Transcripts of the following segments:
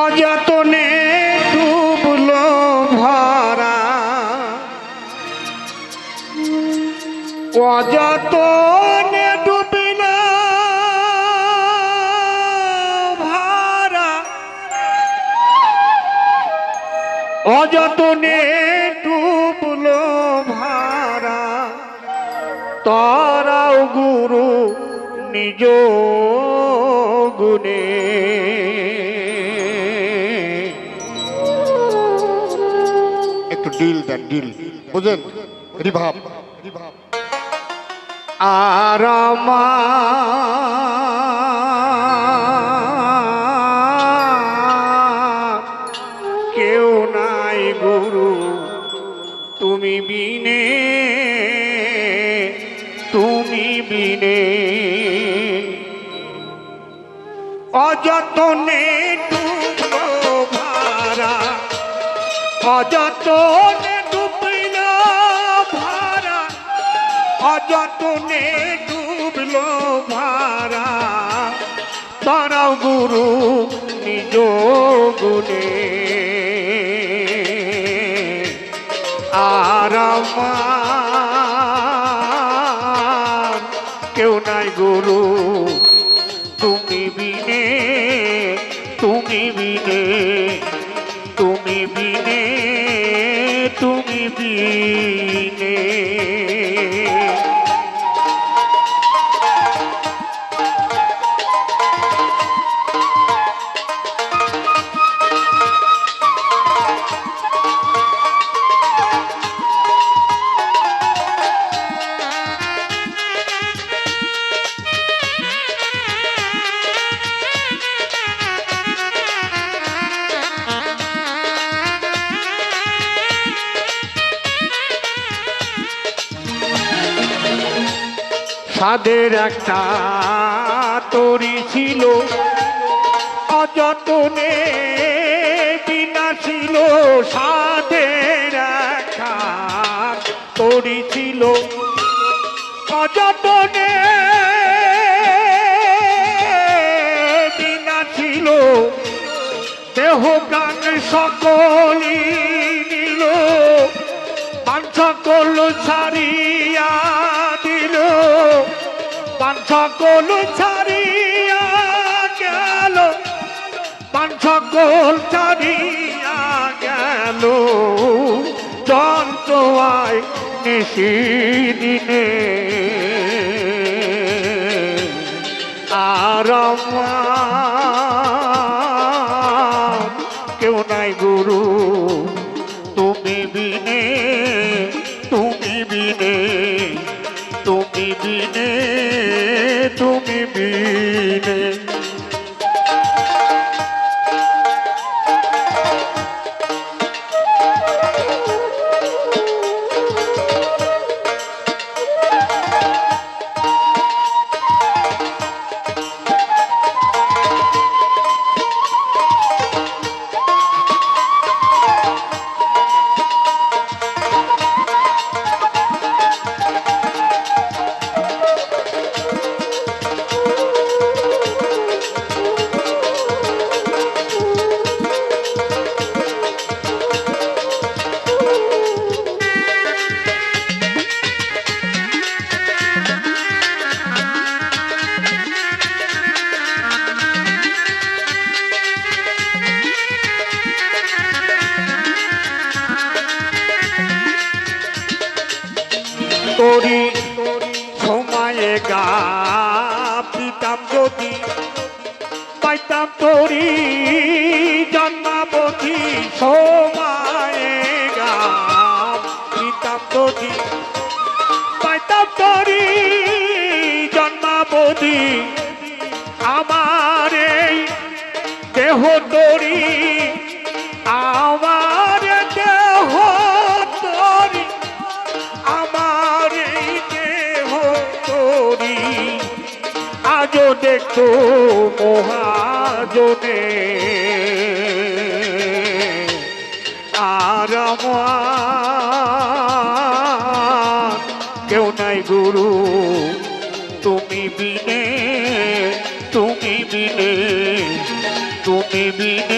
অযতনে ডুবলো ভরা। অযতনে ডুবিল ভারা। অযতনে ডুবলো ভারা। তারাও গুরু নিজ ডিল দেন ডিল বুঝেন রিভাব রিভাব আর কেউ নাই গুরু তুমি বিনে তুমি বিনে অযতনে অযতনে ডুবল ভারা অযতনে ডুবলো ভারা তারাও গুরু, নিজ গুণে। আর কেউ নাই গুরু। তুমি বিনে তুমি বিনে। তুমি বিনে তুমি বিনে। সাদের একটা তরি ছিল। অযতনে বিনা ছিল সাদের একটা তরি ছিল। অযতনে বিনা ছিল। দেহ প্রাণ সকলই নিল। পান সকল ছাড়িয়া সকল ছাড়িয়া গেল। পান সকল ছাড়িয়া গেল। যন্ত্রয় নিশি দিনে। আর কেউ নাই গুরু। তোরি সময়ে গা পিতাম যদি পাইতাম তরি জন্মাবধি সময়ে দেখতো মহাজনে আর কেউ নাই গুরু তুমি বিনে তুমি বিনে তুমি বিনে।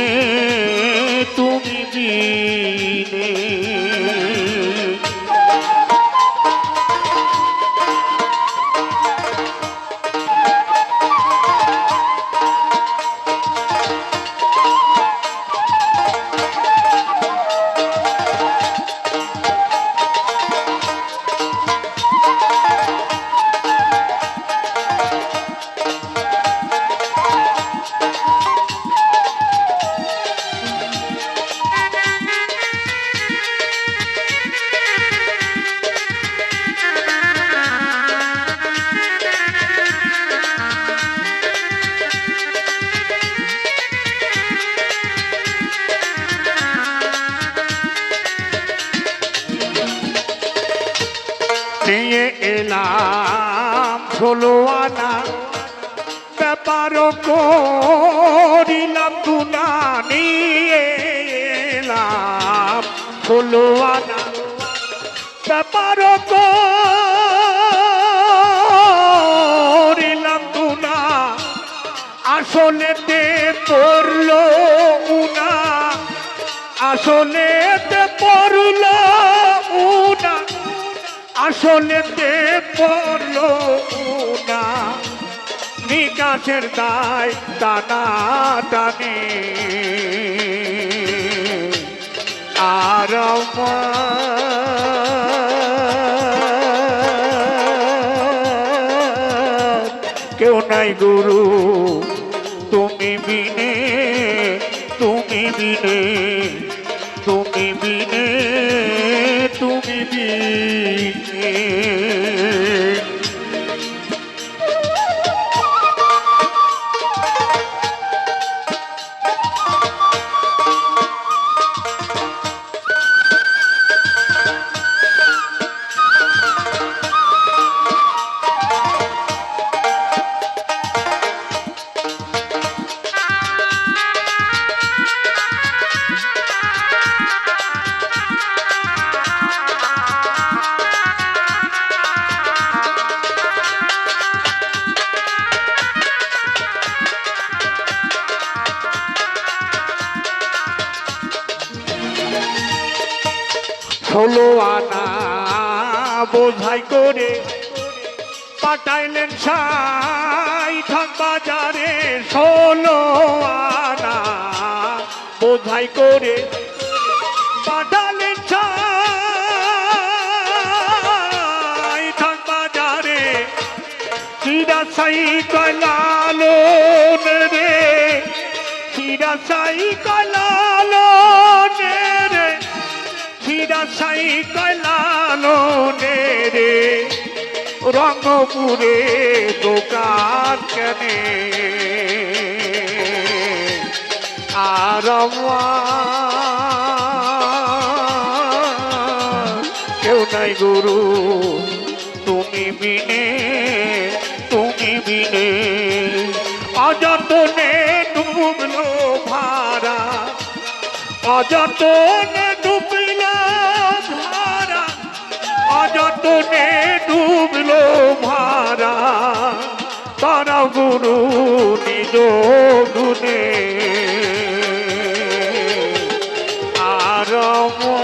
করিলাম তুনা নিয়ে এলাম। আনা ব্যাপার করিলাম তুনা আসলেতে পড়ল উনা, আসলেতে পড়ল উনা, আসলেতে পড়ল নিকাশের দায় টানা টানে আর কেউ নাই গুরু তুমি বিনে তুমি বিনে তুমি বিনে। ষোলো আনা বোঝাই করে পাঠাইলেন সাই ঠাক বাজারে ষোলো আনা বোঝাই করে পাঠালেন সাই ঠাক বাজারে। চিরা সাই কলালো রে, চিরা সাই চিরা সাই কলালো রে। রঙপুরে দোকান কেনে। আর কেউ নাই গুরু, তুমি বিনে তুমি বিনে। অযতনে ডুবলো ভারা অযতনে যতনে ডুবল মারা তারা গুরু নিজ গুণে। আর মন